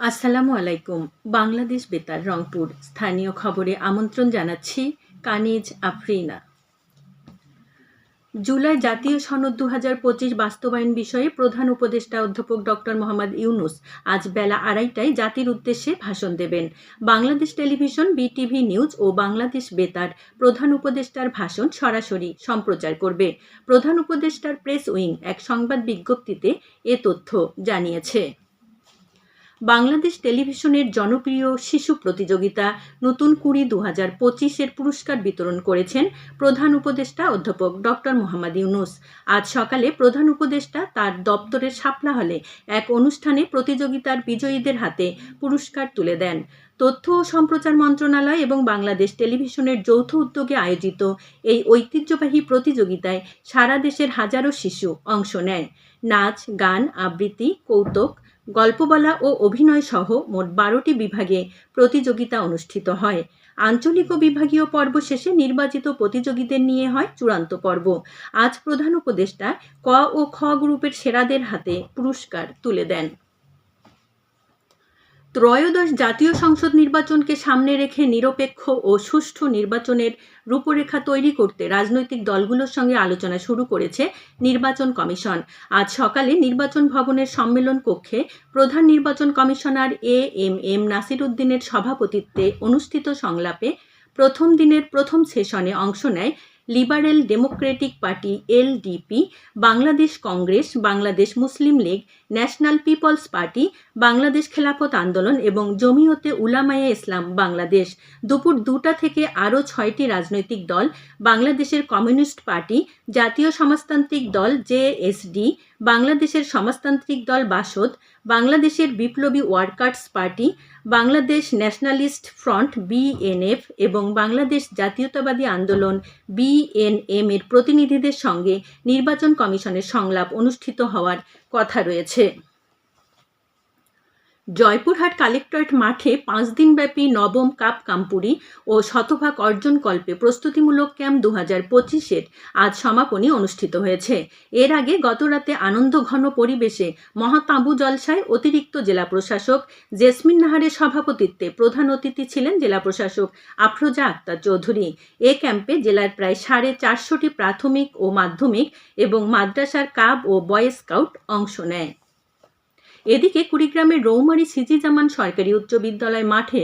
আসসালামু আলাইকুম। বাংলাদেশ বেতার, রংপুর। স্থানীয় খবরে আমন্ত্রণ জানাচ্ছি কানিজ আফরিনা। জুলাই জাতীয় সনদ দু হাজার পঁচিশ বাস্তবায়ন বিষয়ে প্রধান উপদেষ্টা অধ্যাপক ডক্টর মোহাম্মদ ইউনুস আজ বেলা আড়াইটায় জাতির উদ্দেশ্যে ভাষণ দেবেন। বাংলাদেশ টেলিভিশন, বিটিভি নিউজ ও বাংলাদেশ বেতার প্রধান উপদেষ্টার ভাষণ সরাসরি সম্প্রচার করবে। প্রধান উপদেষ্টার প্রেস উইং এক সংবাদ বিজ্ঞপ্তিতে এ তথ্য জানিয়েছে। বাংলাদেশ টেলিভিশনের জনপ্রিয় শিশু প্রতিযোগিতা নতুন কুড়ি দু হাজার পঁচিশের পুরস্কার বিতরণ করেছেন প্রধান উপদেষ্টা অধ্যাপক ডক্টর মোহাম্মদ ইউনুস। আজ সকালে প্রধান উপদেষ্টা তার দপ্তরের শাপলা হলে এক অনুষ্ঠানে প্রতিযোগিতার বিজয়ীদের হাতে পুরস্কার তুলে দেন। তথ্য ও সম্প্রচার মন্ত্রণালয় এবং বাংলাদেশ টেলিভিশনের যৌথ উদ্যোগে আয়োজিত এই ঐতিহ্যবাহী প্রতিযোগিতায় সারা দেশের হাজারো শিশু অংশ নেয়। নাচ, গান, আবৃত্তি, কৌতুক গল্প বলা ও অভিনয় সহ মোট বারোটি বিভাগে প্রতিযোগিতা অনুষ্ঠিত হয়। আঞ্চলিক ও বিভাগীয় পর্ব শেষে নির্বাচিত প্রতিযোগীদের নিয়ে হয় চূড়ান্ত পর্ব। আজ প্রধান উপদেষ্টা ক ও খ গ্রুপের সেরাদের হাতে পুরস্কার তুলে দেন। ত্রয়োদশ জাতীয় সংসদ নির্বাচনকে সামনে রেখে নিরপেক্ষ ও সুষ্ঠু নির্বাচনের রূপরেখা তৈরি করতে রাজনৈতিক দলগুলোর সঙ্গে আলোচনা শুরু করেছে নির্বাচন কমিশন। আজ সকালে নির্বাচন ভবনের সম্মেলন কক্ষে প্রধান নির্বাচন commissioner A M M Nasir উদ্দিনের সভাপতিত্বে অনুষ্ঠিত সংলাপে প্রথম দিনের প্রথম সেশনে অংশ নেয় Liberal Democratic Party LDP, Bangladesh Congress, Bangladesh Muslim League, National Peoples Party, Bangladesh Khelafat Andolon এবং জমিয়তে উলামায়ে ইসলাম বাংলাদেশ। দুপুর দুটা থেকে আরও ছয়টি রাজনৈতিক দল বাংলাদেশের কমিউনিস্ট পার্টি, জাতীয় সমাজতান্ত্রিক দল জেএসডি বাংলাদেশের সমাজতান্ত্রিক দল বাসদ, বাংলাদেশের বিপ্লবী workers party, Bangladesh nationalist front BNF এবং বাংলাদেশ জাতীয়তাবাদী আন্দোলন বিএনএম এর প্রতিনিধিদের সঙ্গে নির্বাচন কমিশনের সংলাপ অনুষ্ঠিত হওয়ার কথা রয়েছে। জয়পুরহাট কালেক্টরেট মাঠে পাঁচ দিনব্যাপী নবম কাপ কাম্পুরি ও শতভাগ অর্জন কল্পে প্রস্তুতিমূলক ক্যাম্প দু হাজার পঁচিশের আজ সমাপনী অনুষ্ঠিত হয়েছে। এর আগে গতরাতে আনন্দঘন পরিবেশে মহাতাঁবু জলসায় অতিরিক্ত জেলা প্রশাসক জেসমিন নাহারের সভাপতিত্বে প্রধান অতিথি ছিলেন জেলা প্রশাসক আফরোজা আক্তার চৌধুরী। এ ক্যাম্পে জেলার প্রায় সাড়ে চারশোটি প্রাথমিক ও মাধ্যমিক এবং মাদ্রাসার কাব ও বয় স্কাউট অংশ নেয়। এদিকে কুড়িগ্রামের রৌমারী সিজি জামান সরকারি উচ্চ বিদ্যালয় মাঠে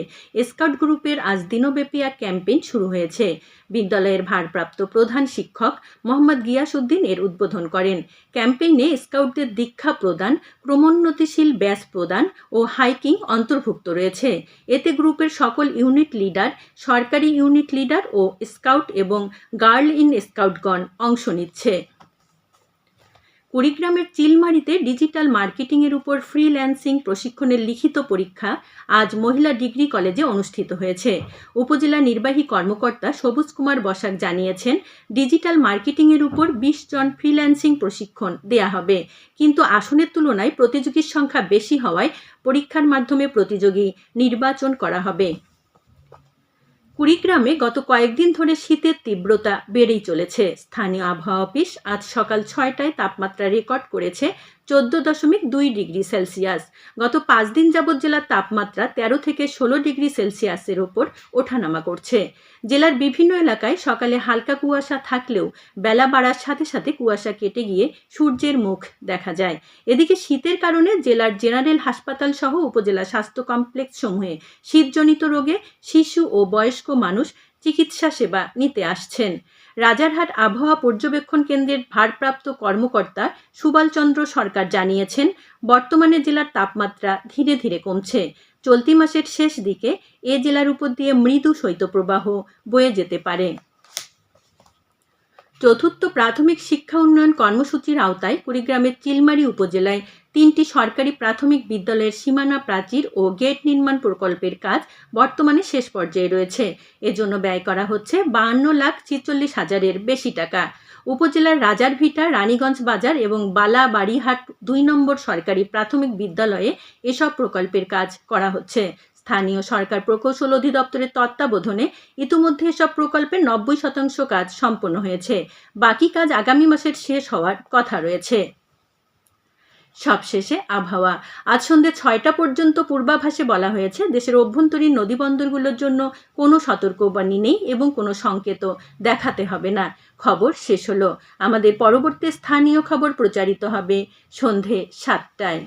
স্কাউট গ্রুপের আজ দিনব্যাপী এক ক্যাম্পেইন শুরু হয়েছে। বিদ্যালয়ের ভারপ্রাপ্ত প্রধান শিক্ষক মোহাম্মদ গিয়াসউদ্দিন এর উদ্বোধন করেন। ক্যাম্পেইনে স্কাউটদের দীক্ষা প্রদান, ক্রমোন্নতিশীল ব্যাস প্রদান ও হাইকিং অন্তর্ভুক্ত রয়েছে। এতে গ্রুপের সকল ইউনিট লিডার, সরকারি ইউনিট লিডার ও স্কাউট এবং গার্ল ইন স্কাউটগণ অংশ নিচ্ছে। কুড়িগ্রামের চিলমারিতে ডিজিটাল মার্কেটিংয়ের উপর ফ্রিল্যান্সিং প্রশিক্ষণের লিখিত পরীক্ষা আজ মহিলা ডিগ্রি কলেজে অনুষ্ঠিত হয়েছে। উপজেলা নির্বাহী কর্মকর্তা সবুজ কুমার বসাক জানিয়েছেন, ডিজিটাল মার্কেটিংয়ের উপর বিশ জন ফ্রিল্যান্সিং প্রশিক্ষণ দেয়া হবে। কিন্তু আসনের তুলনায় প্রতিযোগীর সংখ্যা বেশি হওয়ায় পরীক্ষার মাধ্যমে প্রতিযোগী নির্বাচন করা হবে। কুড়িগ্রামে গত কয়েকদিন ধরে শীতের তীব্রতা বেড়েই চলেছে। স্থানীয় আবহাওয়া অফিস আজ সকাল ছয়টায় তাপমাত্রা রেকর্ড করেছে চোদ্দ দশমিক দুই ডিগ্রি সেলসিয়াস। গত পাঁচ দিন যাবৎ জেলার তাপমাত্রা তেরো থেকে ষোলো ডিগ্রি সেলসিয়াসের ওপর ওঠানামা করছে। জেলার বিভিন্ন এলাকায় সকালে হালকা কুয়াশা থাকলেও বেলা বাড়ার সাথে সাথে কুয়াশা কেটে গিয়ে সূর্যের মুখ দেখা যায়। এদিকে শীতের কারণে জেলার জেনারেল হাসপাতাল সহ উপজেলা স্বাস্থ্য কমপ্লেক্স সমূহে শীতজনিত রোগে শিশু ও বয়স্ক মানুষ চিকিৎসা সেবা নিতে আসছেন। রাজারহাট আবহাওয়া পর্যবেক্ষণ কেন্দ্রের ভারপ্রাপ্ত কর্মকর্তা সুবালচন্দ্র সরকার জানিয়েছেন, বর্তমানে জেলার তাপমাত্রা ধীরে ধীরে কমছে। চলতি মাসের শেষ দিকে এ জেলার উপর দিয়ে মৃদু শৈত্যপ্রবাহ বয়ে যেতে পারে। চতুর্থ প্রাথমিক শিক্ষা উন্নয়ন কর্মসূচির আওতায় কুড়িগ্রামের চিলমারি উপজেলায় তিনটি সরকারি প্রাথমিক বিদ্যালয়ের সীমানা প্রাচীর ও গেট নির্মাণ প্রকল্পের কাজ বর্তমানে শেষ পর্যায়ে রয়েছে। এজন্য ব্যয় করা হচ্ছে বাহান্ন লাখ ছিচল্লিশ হাজারের বেশি টাকা। উপজেলার রাজারভিটা, রানীগঞ্জ বাজার এবং বালা বাড়িহাট দুই নম্বর সরকারি প্রাথমিক বিদ্যালয়ে এসব প্রকল্পের কাজ করা হচ্ছে। স্থানীয় সরকার প্রকৌশল অধিদপ্তরের তত্ত্বাবধানে ইতিমধ্যে এসব প্রকল্পের নব্বই শতাংশ কাজ সম্পন্ন হয়েছে। বাকি কাজ আগামী মাসের শেষ হওয়ার কথা রয়েছে। সবশেষে আবহাওয়া। আজ সন্ধ্যে ছয়টা পর্যন্ত পূর্বাভাসে বলা হয়েছে, দেশের অভ্যন্তরীণ নদীবন্দরগুলোর জন্য কোনো সতর্কবাণী নেই এবং কোনো সংকেতও দেখাতে হবে না। খবর শেষ হলো। আমাদের পরবর্তী স্থানীয় খবর প্রচারিত হবে সন্ধে সাতটায়।